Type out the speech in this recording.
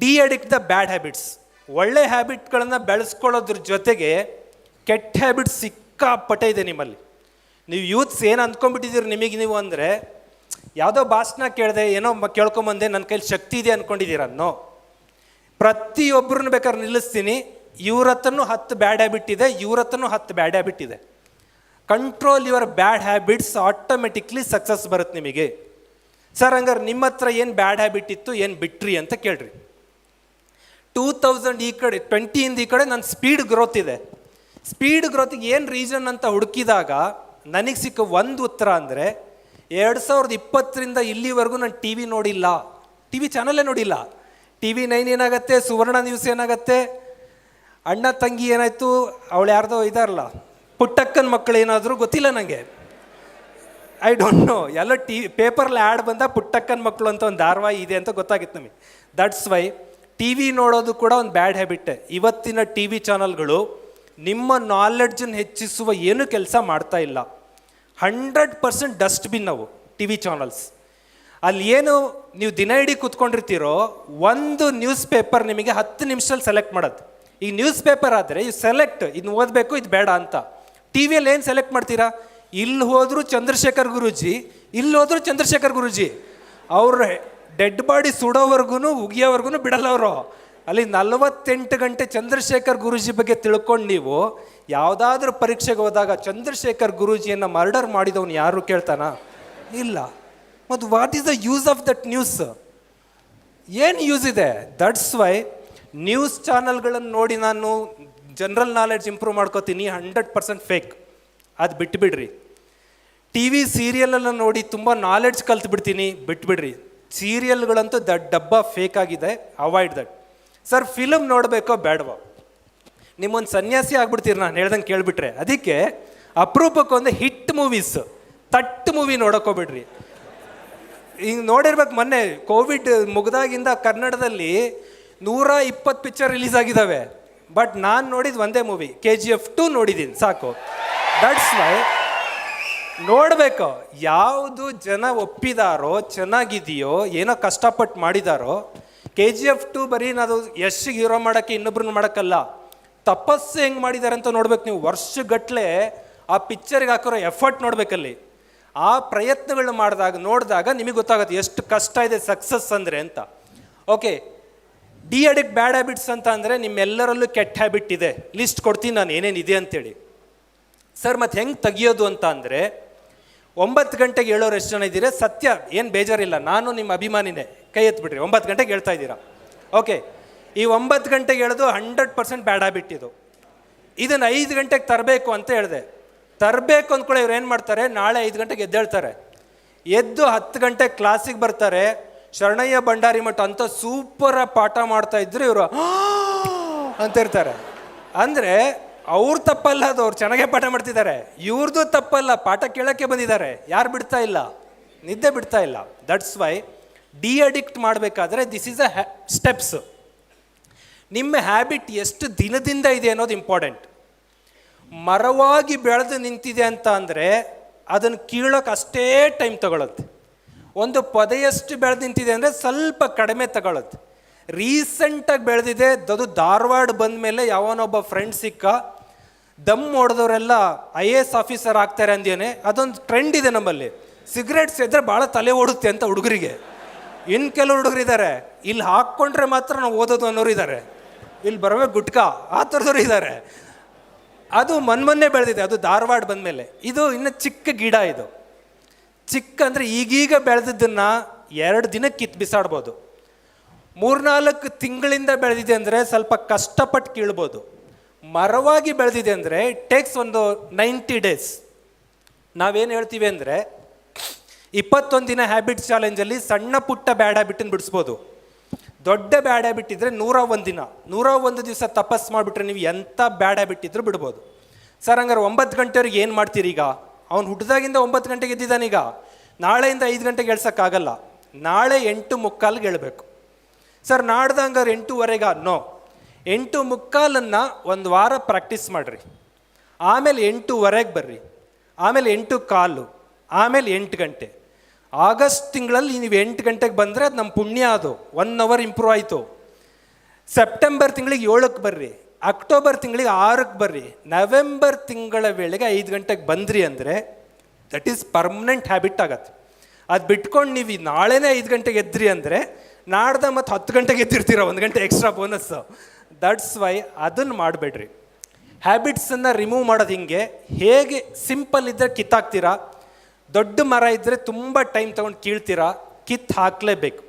De addict the bad habits. ಒಳ್ಳೆ ಹ್ಯಾಬಿಟ್ಗಳನ್ನು ಬೆಳೆಸ್ಕೊಳ್ಳೋದ್ರ ಜೊತೆಗೆ ಕೆಟ್ಟ ಹ್ಯಾಬಿಟ್ಸ್ ಸಿಕ್ಕಾಪಟ್ಟೆ ಇದೆ ನಿಮ್ಮಲ್ಲಿ. ನೀವು ಯೂತ್ಸ್ ಏನು ಅಂದ್ಕೊಂಡ್ಬಿಟ್ಟಿದ್ದೀರಿ ನಿಮಗೆ ನೀವು ಅಂದರೆ, ಯಾವುದೋ ಭಾಷಣ ಕೇಳಿದೆ, ಏನೋ ಕೇಳ್ಕೊಂಬಂದೆ ನನ್ನ ಕೈಲಿ ಶಕ್ತಿ ಇದೆ ಅಂದ್ಕೊಂಡಿದ್ದೀರ ನೋ. ಪ್ರತಿಯೊಬ್ಬರನ್ನ ಬೇಕಾದ್ರೆ ನಿಲ್ಲಿಸ್ತೀನಿ ಇವ್ರ ಹತ್ರನೂ ಹತ್ತು ಬ್ಯಾಡ್ ಹ್ಯಾಬಿಟ್ ಇದೆ ಇವ್ರ ಹತ್ರನೂ ಹತ್ತು ಬ್ಯಾಡ್ ಹ್ಯಾಬಿಟ್ ಇದೆ. Control your bad habits automatically success ಬರುತ್ತೆ ನಿಮಗೆ. ಸರ್ ಹಂಗಾರೆ ನಿಮ್ಮ ಹತ್ರ ಏನು ಬ್ಯಾಡ್ ಹ್ಯಾಬಿಟ್ ಇತ್ತು, ಏನು ಬಿಟ್ರಿ ಅಂತ ಕೇಳ್ರಿ. ಟೂ ತೌಸಂಡ್ ಈ ಕಡೆ ಟ್ವೆಂಟಿಯಿಂದ ಈ ಕಡೆ ನನ್ನ ಸ್ಪೀಡ್ ಗ್ರೋತ್ ಇದೆ. ಸ್ಪೀಡ್ ಗ್ರೋತಿಗೆ ಏನು ರೀಸನ್ ಅಂತ ಹುಡುಕಿದಾಗ ನನಗೆ ಸಿಕ್ಕ ಒಂದು ಉತ್ತರ ಅಂದರೆ ಎರಡು ಸಾವಿರದ ಇಪ್ಪತ್ತರಿಂದ ಇಲ್ಲಿವರೆಗೂ ನಾನು ಟಿ ವಿ ನೋಡಿಲ್ಲ. ಟಿ ವಿ ಚಾನಲ್ಲೇ ನೋಡಿಲ್ಲ. ಟಿ ವಿ ನೈನ್ ಏನಾಗುತ್ತೆ, ಸುವರ್ಣ ನ್ಯೂಸ್ ಏನಾಗುತ್ತೆ, ಅಣ್ಣ ತಂಗಿ ಏನಾಯಿತು, ಅವಳು ಯಾರ್ದೋ ಇದಾರಲ್ಲ, ಪುಟ್ಟಕ್ಕನ ಮಕ್ಕಳು ಏನಾದರೂ ಗೊತ್ತಿಲ್ಲ ನನಗೆ ಐ ಡೋಂಟ್ ನೋ ಎಲ್ಲ ಟಿ ಪೇಪರ್ಲಿ ಆ್ಯಡ್ ಬಂದ ಪುಟ್ಟಕ್ಕನ ಮಕ್ಕಳು ಅಂತ ಒಂದು ಧಾರಾವಾಹಿ ಇದೆ ಅಂತ ಗೊತ್ತಾಗಿತ್ತು ನಮಗೆ. ದಟ್ಸ್ ವೈ ಟಿ ವಿ ನೋಡೋದು ಕೂಡ ಒಂದು ಬ್ಯಾಡ್ ಹ್ಯಾಬಿಟ್. ಇವತ್ತಿನ ಟಿ ವಿ ಚಾನಲ್ಗಳು ನಿಮ್ಮ ನಾಲೆಡ್ಜನ್ನು ಹೆಚ್ಚಿಸುವ ಏನು ಕೆಲಸ ಮಾಡ್ತಾ ಇಲ್ಲ. ಹಂಡ್ರೆಡ್ ಪರ್ಸೆಂಟ್ ಡಸ್ಟ್ಬಿನ್ ಅವು ಟಿ ವಿ ಚಾನಲ್ಸ್. ಅಲ್ಲಿ ಏನು ನೀವು ದಿನ ಇಡೀ ಕೂತ್ಕೊಂಡಿರ್ತೀರೋ ಒಂದು ನ್ಯೂಸ್ ಪೇಪರ್ ನಿಮಗೆ ಹತ್ತು ನಿಮಿಷದಲ್ಲಿ ಸೆಲೆಕ್ಟ್ ಮಾಡೋದು. ಈ ನ್ಯೂಸ್ ಪೇಪರ್ ಆದರೆ ಇದು ಸೆಲೆಕ್ಟ್ ಇದನ್ನ ಓದಬೇಕು, ಇದು ಬೇಡ ಅಂತ. ಟಿ ವಿಯಲ್ಲಿ ಏನು ಸೆಲೆಕ್ಟ್ ಮಾಡ್ತೀರಾ? ಇಲ್ಲಿ ಹೋದರೂ ಚಂದ್ರಶೇಖರ್ ಗುರೂಜಿ, ಇಲ್ಲಿ ಹೋದರೂ ಚಂದ್ರಶೇಖರ್ ಗುರೂಜಿ. ಅವ್ರ ಡೆಡ್ ಬಾಡಿ ಸುಡೋವರೆಗೂ ಉಗಿಯೋವರೆಗೂ ಬಿಡಲ್ಲ ಅವರು ಅಲ್ಲಿ ನಲವತ್ತೆಂಟು ಗಂಟೆ ಚಂದ್ರಶೇಖರ್ ಗುರೂಜಿ ಬಗ್ಗೆ ತಿಳ್ಕೊಂಡು ನೀವು, ಯಾವುದಾದ್ರೂ ಪರೀಕ್ಷೆಗೆ ಹೋದಾಗ ಚಂದ್ರಶೇಖರ್ ಗುರೂಜಿಯನ್ನು ಮರ್ಡರ್ ಮಾಡಿದವನು ಯಾರು ಕೇಳ್ತಾನ? ಇಲ್ಲ. ಮತ್ತು what is the use of that news ಏನು ಯೂಸ್ ಇದೆ? ದಟ್ಸ್ ವೈ ನ್ಯೂಸ್ ಚಾನಲ್ಗಳನ್ನು ನೋಡಿ ನಾನು ಜನರಲ್ ನಾಲೆಡ್ಜ್ ಇಂಪ್ರೂವ್ ಮಾಡ್ಕೋತೀನಿ ಹಂಡ್ರೆಡ್ ಪರ್ಸೆಂಟ್ ಫೇಕ್ ಅದು ಬಿಟ್ಬಿಡ್ರಿ. ಟಿ ವಿ ಸೀರಿಯಲನ್ನು ನೋಡಿ ತುಂಬ ನಾಲೆಡ್ಜ್ ಕಲ್ತು ಬಿಡ್ತೀನಿ ಬಿಟ್ಬಿಡ್ರಿ. ಸೀರಿಯಲ್ಗಳಂತೂ ದ ಡಬ್ಬ ಫೇಕ್ ಆಗಿದೆ. ಅವಾಯ್ಡ್ ದಟ್ ಸರ್ ಫಿಲಮ್ ನೋಡಬೇಕೋ ಬೇಡವೋ? ನಿಮ್ಮೊಂದು ಸನ್ಯಾಸಿ ಆಗ್ಬಿಡ್ತೀರಿ ನಾನು ಹೇಳ್ದಂಗೆ ಕೇಳಿಬಿಟ್ರೆ. ಅದಕ್ಕೆ ಅಪರೂಪಕ್ಕೊಂದು ಹಿಟ್ ಮೂವೀಸ್ ತಟ್ಟು ಮೂವಿ ನೋಡೋಕೋಬಿಡ್ರಿ ಈಗ ನೋಡಿರ್ಬೇಕು ಮೊನ್ನೆ, ಕೋವಿಡ್ ಮುಗ್ದಾಗಿಂದ ಕನ್ನಡದಲ್ಲಿ ನೂರ ಇಪ್ಪತ್ತು ಪಿಕ್ಚರ್ ರಿಲೀಸ್ ಆಗಿದ್ದಾವೆ ಬಟ್ ನಾನು ನೋಡಿದ ಒಂದೇ movie K G F two ನೋಡಿದ್ದೀನಿ ಸಾಕು. ದಟ್ಸ್ ವೈ ನೋಡಬೇಕು, ಯಾವುದು ಜನ ಒಪ್ಪಿದಾರೋ, ಚೆನ್ನಾಗಿದೆಯೋ, ಏನೋ ಕಷ್ಟಪಟ್ಟು ಮಾಡಿದಾರೋ ಕೆ ಜಿ ಎಫ್ ಟು ಬರೀ ನಾವು ಯಶ್ಗೆ ಹೀರೋ ಮಾಡೋಕ್ಕೆ ಇನ್ನೊಬ್ರನ್ನ ಮಾಡೋಕ್ಕಲ್ಲ. ತಪಸ್ಸು ಹೆಂಗೆ ಮಾಡಿದ್ದಾರೆ ಅಂತ ನೋಡ್ಬೇಕು ನೀವು. ವರ್ಷಗಟ್ಟಲೆ ಆ ಪಿಕ್ಚರ್ಗೆ ಹಾಕಿರೋ ಎಫರ್ಟ್ ನೋಡ್ಬೇಕಲ್ಲಿ. ಆ ಪ್ರಯತ್ನಗಳನ್ನ ಮಾಡಿದಾಗ, ನೋಡಿದಾಗ ನಿಮಗೆ ಗೊತ್ತಾಗುತ್ತೆ ಎಷ್ಟು ಕಷ್ಟ ಇದೆ ಸಕ್ಸಸ್ ಅಂದರೆ ಅಂತ. Okay de addict bad habits ಅಂತ ಅಂದರೆ ನಿಮ್ಮೆಲ್ಲರಲ್ಲೂ ಕೆಟ್ಟ ಹ್ಯಾಬಿಟ್ ಇದೆ. ಲಿಸ್ಟ್ ಕೊಡ್ತೀನಿ ನಾನು ಏನೇನಿದೆ ಅಂತೇಳಿ. ಸರ್ ಮತ್ತು ಹೆಂಗೆ ತೆಗಿಯೋದು ಅಂತ ಅಂದರೆ ಒಂಬತ್ತು ಗಂಟೆಗೆ ಹೇಳೋರು ಎಷ್ಟು ಜನ ಇದ್ದೀರಾ? ಸತ್ಯ, ಏನು ಬೇಜಾರಿಲ್ಲ. ನಾನು ನಿಮ್ಮ ಅಭಿಮಾನಿನೇ. ಕೈ ಎತ್ಬಿಡ್ರಿ ಒಂಬತ್ತು ಗಂಟೆಗೆ ಹೇಳ್ತಾ ಇದ್ದೀರಾ? ಓಕೆ. ಈ ಒಂಬತ್ತು ಗಂಟೆಗೆ ಹೇಳೋದು ಹಂಡ್ರೆಡ್ ಪರ್ಸೆಂಟ್ ಬ್ಯಾಡ್ ಹ್ಯಾಬಿಟ್ ಇದು. ಇದನ್ನು ಐದು ಗಂಟೆಗೆ ತರಬೇಕು ಅಂತ ಹೇಳಿದೆ. ತರಬೇಕು ಅಂದ್ಕೊಳ್ಳಿ ಇವ್ರು ಏನು ಮಾಡ್ತಾರೆ? ನಾಳೆ ಐದು ಗಂಟೆಗೆ ಎದ್ದೇಳ್ತಾರೆ. ಎದ್ದು ಹತ್ತು ಗಂಟೆ ಕ್ಲಾಸಿಗೆ ಬರ್ತಾರೆ. ಶರಣಯ್ಯ ಭಂಡಾರಿ ಮಠ ಅಂತ ಸೂಪರಾಗಿ ಪಾಠ ಮಾಡ್ತಾ ಇದ್ರು ಇವರು. ಅಂತ ಇರ್ತಾರೆ. ಅಂದರೆ ಅವ್ರ ತಪ್ಪಲ್ಲ ಅದು, ಅವ್ರು ಚೆನ್ನಾಗೇ ಪಾಠ ಮಾಡ್ತಿದ್ದಾರೆ. ಇವ್ರದ್ದು ತಪ್ಪಲ್ಲ, ಪಾಠ ಕೇಳೋಕ್ಕೆ ಬಂದಿದ್ದಾರೆ. ಯಾರು ಬಿಡ್ತಾ ಇಲ್ಲ? ನಿದ್ದೆ ಬಿಡ್ತಾ ಇಲ್ಲ. ದಟ್ಸ್ ವೈ ಡಿ ಅಡಿಕ್ಟ್ ಮಾಡಬೇಕಾದ್ರೆ ದಿಸ್ ಈಸ್ ಅ ಸ್ಟೆಪ್ಸ್ ನಿಮ್ಮ ಹ್ಯಾಬಿಟ್ ಎಷ್ಟು ದಿನದಿಂದ ಇದೆ ಅನ್ನೋದು ಇಂಪಾರ್ಟೆಂಟ್ ಮರವಾಗಿ ಬೆಳೆದು ನಿಂತಿದೆ ಅಂತ ಅಂದರೆ ಅದನ್ನು ಕೀಳೋಕೆ ಅಷ್ಟೇ ಟೈಮ್ ತಗೊಳ್ಳುತ್ತೆ ಒಂದು ಪೊದೆಯಷ್ಟು ಬೆಳೆದು ನಿಂತಿದೆ ಅಂದರೆ ಸ್ವಲ್ಪ ಕಡಿಮೆ ತಗೊಳುತ್ತೆ. ರೀಸೆಂಟಾಗಿ ಬೆಳೆದಿದೆ, ಅದು ಧಾರವಾಡ ಬಂದ ಮೇಲೆ ಯಾವನೊಬ್ಬ ಫ್ರೆಂಡ್ ಸಿಕ್ಕ ದಮ್ ಹೊಡೆದವರೆಲ್ಲ ಐ ಎ ಎಸ್ ಆಫೀಸರ್ ಆಗ್ತಾರೆ ಅಂದೇನೆ ಅದೊಂದು ಟ್ರೆಂಡ್ ಇದೆ ನಮ್ಮಲ್ಲಿ. ಸಿಗರೇಟ್ಸ್ ಸೇದ್ರೆ ಭಾಳ ತಲೆ ಓಡುತ್ತೆ ಅಂತ ಹುಡುಗರಿಗೆ. ಇನ್ನು ಕೆಲವು ಹುಡುಗರಿದ್ದಾರೆ ಇಲ್ಲಿ ಹಾಕ್ಕೊಂಡ್ರೆ ಮಾತ್ರ ನಾವು ಓದೋದು ಅನ್ನೋರು ಇದ್ದಾರೆ ಇಲ್ಲಿ ಬರಬೇಕು ಗುಟ್ಕಾ, ಆ ಥರದವ್ರು ಇದ್ದಾರೆ ಅದು ಮನ್ಮೊನ್ನೆ ಬೆಳೆದಿದೆ, ಅದು ಧಾರವಾಡ ಬಂದಮೇಲೆ. ಇದು ಇನ್ನು ಚಿಕ್ಕ ಗಿಡ ಇದು. ಚಿಕ್ಕ ಅಂದರೆ ಈಗೀಗ ಬೆಳೆದಿದ್ದನ್ನು ಎರಡು ದಿನಕ್ಕೆ ಕಿತ್ತು ಬಿಸಾಡ್ಬೋದು. ಮೂರ್ನಾಲ್ಕು ತಿಂಗಳಿಂದ ಬೆಳೆದಿದೆ ಅಂದರೆ ಸ್ವಲ್ಪ ಕಷ್ಟಪಟ್ಟು ಕೀಳ್ಬೋದು. ಮರವಾಗಿ ಬೆಳೆದಿದೆ ಅಂದರೆ ಇಟ್ ಟೇಕ್ಸ್ ಒಂದು ನೈಂಟಿ ಡೇಸ್ ನಾವೇನು ಹೇಳ್ತೀವಿ ಅಂದರೆ ಇಪ್ಪತ್ತೊಂದು ದಿನ ಹ್ಯಾಬಿಟ್ ಚಾಲೆಂಜಲ್ಲಿ ಸಣ್ಣ ಪುಟ್ಟ ಬ್ಯಾಡ್ ಹ್ಯಾಬಿಟನ್ನು ಬಿಡಿಸ್ಬೋದು. ದೊಡ್ಡ ಬ್ಯಾಡ್ ಹ್ಯಾಬಿಟ್ ಇದ್ದರೆ ನೂರ ಒಂದು ದಿನ ನೂರ ಒಂದು ದಿವಸ ತಪಸ್ಸು ಮಾಡಿಬಿಟ್ರೆ ನೀವು ಎಂಥ ಬ್ಯಾಡ್ ಹ್ಯಾಬಿಟ್ ಇದ್ದರೂ ಬಿಡ್ಬೋದು. ಸರ್, ಹಂಗಾರೆ ಒಂಬತ್ತು ಗಂಟೆವರೆಗೆ ಏನು ಮಾಡ್ತೀರಿ ಈಗ? ಅವ್ನು ಹುಟ್ಟಿದಾಗಿಂದ ಒಂಬತ್ತು ಗಂಟೆಗೆ ಎದ್ದಿದ್ದಾನೀಗ ನಾಳೆಯಿಂದ ಐದು ಗಂಟೆಗೆ ಹೇಳ್ಸೋಕ್ಕಾಗಲ್ಲ ನಾಳೆ ಎಂಟು ಮುಕ್ಕಾಲ್ಗೆ ಹೇಳಬೇಕು ಸರ್, ನಾಡ್ದು ಹಂಗಾರೆ ಎಂಟೂವರೆಗೆ? ನೋ ಎಂಟು ಮುಕ್ಕಾಲನ್ನು ಒಂದು ವಾರ ಪ್ರಾಕ್ಟೀಸ್ ಮಾಡಿರಿ. ಆಮೇಲೆ ಎಂಟೂವರೆಗೆ ಬರ್ರಿ. ಆಮೇಲೆ ಎಂಟು ಕಾಲು. ಆಮೇಲೆ ಎಂಟು ಗಂಟೆ. ಆಗಸ್ಟ್ ತಿಂಗಳಲ್ಲಿ ನೀವು ಎಂಟು ಗಂಟೆಗೆ ಬಂದರೆ ಅದು ನಮ್ಮ ಪುಣ್ಯ ಅದು. ಒನ್ ಅವರ್ ಇಂಪ್ರೂವ್ ಆಯಿತು. ಸೆಪ್ಟೆಂಬರ್ ತಿಂಗಳಿಗೆ ಏಳಕ್ಕೆ ಬರ್ರಿ. ಅಕ್ಟೋಬರ್ ತಿಂಗಳಿಗೆ ಆರಕ್ಕೆ ಬರ್ರಿ. ನವೆಂಬರ್ ತಿಂಗಳ ವೇಳೆಗೆ ಐದು ಗಂಟೆಗೆ ಬಂದ್ರಿ ಅಂದರೆ ದಟ್ ಈಸ್ ಪರ್ಮನೆಂಟ್ ಹ್ಯಾಬಿಟ್ ಆಗತ್ತೆ. ಅದು ಬಿಟ್ಕೊಂಡು ನೀವು ನಾಳೆನೇ ಐದು ಗಂಟೆಗೆ ಎದ್ರಿ ಅಂದರೆ ನಾಡ್ದ ಮತ್ತು ಹತ್ತು ಗಂಟೆಗೆ ಎದ್ದಿರ್ತೀರ ಒಂದು ಗಂಟೆ ಎಕ್ಸ್ಟ್ರಾ ಬೋನಸ್ಸು ದಟ್ಸ್ ವೈ ಅದನ್ನು ಮಾಡಬೇಡ್ರಿ. ಹ್ಯಾಬಿಟ್ಸನ್ನು ರಿಮೂವ್ ಮಾಡೋದು ಹಿಂಗೆ. ಹೇಗೆ ಸಿಂಪಲ್ ಇದ್ದರೆ ಕಿತ್ತಾಕ್ತೀರಾ? ದೊಡ್ಡ ಮರ ಇದ್ದರೆ ತುಂಬ ಟೈಮ್ ತೊಗೊಂಡು ಕೀಳ್ತೀರಾ? ಕಿತ್ತು ಹಾಕಲೇಬೇಕು.